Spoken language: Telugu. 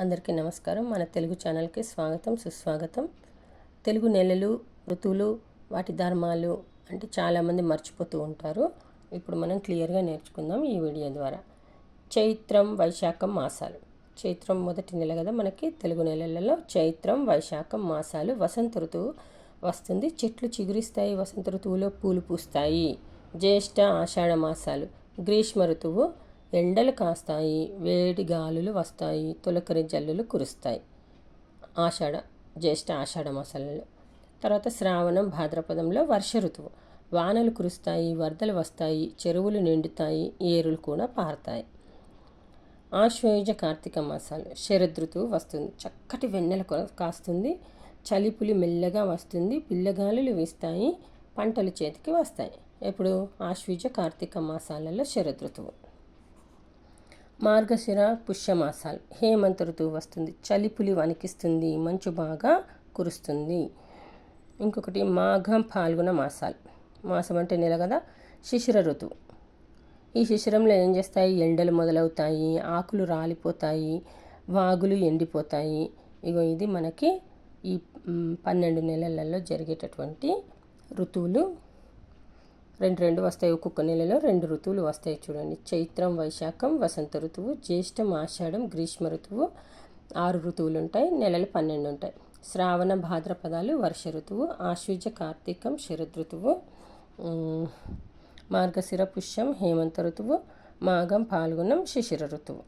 అందరికీ నమస్కారం. మన తెలుగు ఛానల్కి స్వాగతం సుస్వాగతం. తెలుగు నెలలు ఋతువులు వాటి ధర్మాలు అంటే చాలామంది మర్చిపోతూ ఉంటారు. ఇప్పుడు మనం క్లియర్గా నేర్చుకుందాం ఈ వీడియో ద్వారా. చైత్రం వైశాఖం మాసాలు. చైత్రం మొదటి నెల కదా మనకి. తెలుగు నెలలలో చైత్రం వైశాఖం మాసాలు. వసంత ఋతువు వస్తుంది. చెట్లు చిగురిస్తాయి. వసంత ఋతువులో పూలు పూస్తాయి. జ్యేష్ఠ ఆషాఢ మాసాలు. గ్రీష్మ ఋతువు ఎండలు కాస్తాయి వేడి గాలులు వస్తాయి తులకరి జల్లులు కురుస్తాయి. ఆషాఢ జ్యేష్ఠ ఆషాఢ మాసాలలో. తర్వాత శ్రావణం భాద్రపదంలో వర్ష ఋతువు. వానలు కురుస్తాయి వరదలు వస్తాయి చెరువులు నిండుతాయి ఏరులు కూడా పారుతాయి. ఆశ్వయుజ కార్తీక మాసాలు. శరదృతువు వస్తుంది. చక్కటి వెన్నెల కాస్తుంది. చలిపులి మెల్లగా వస్తుంది. పిల్లగాలులు వీస్తాయి. పంటలు చేతికి వస్తాయి. ఎప్పుడు? ఆశ్వయుజ కార్తీక మాసాలలో శరదృతువు మార్గశిర పుష్యమాసాలు. హేమంత ఋతువు వస్తుంది. చలిపులి వణికిస్తుంది. మంచు బాగా కురుస్తుంది. ఇంకొకటి మాఘం పాల్గొన మాసాలు. మాసం అంటే నెల కదా? శిశిర ఋతువు. ఈ శిశిరంలో ఏం చేస్తాయి? ఎండలు మొదలవుతాయి. ఆకులు రాలిపోతాయి. వాగులు ఎండిపోతాయి. ఇగో ఇది మనకి ఈ పన్నెండు నెలలలో జరిగేటటువంటి ఋతువులు. రెండు రెండు వస్తాయి. ఒక్కొక్క నెలలో రెండు ఋతువులు వస్తాయి చూడండి. చైత్రం వైశాఖం వసంత ఋతువు జ్యేష్టం ఆషాఢం గ్రీష్మ ఋతువు ఆరు ఋతువులు ఉంటాయి. నెలలు పన్నెండు ఉంటాయి. శ్రావణ భాద్రపదాలు వర్ష ఋతువు ఆశ్వజ కార్తీకం శరద్ ఋతువు మార్గశిర పుష్యం హేమంత ఋతువు మాఘం పాల్గొనం శిశిర ఋతువు.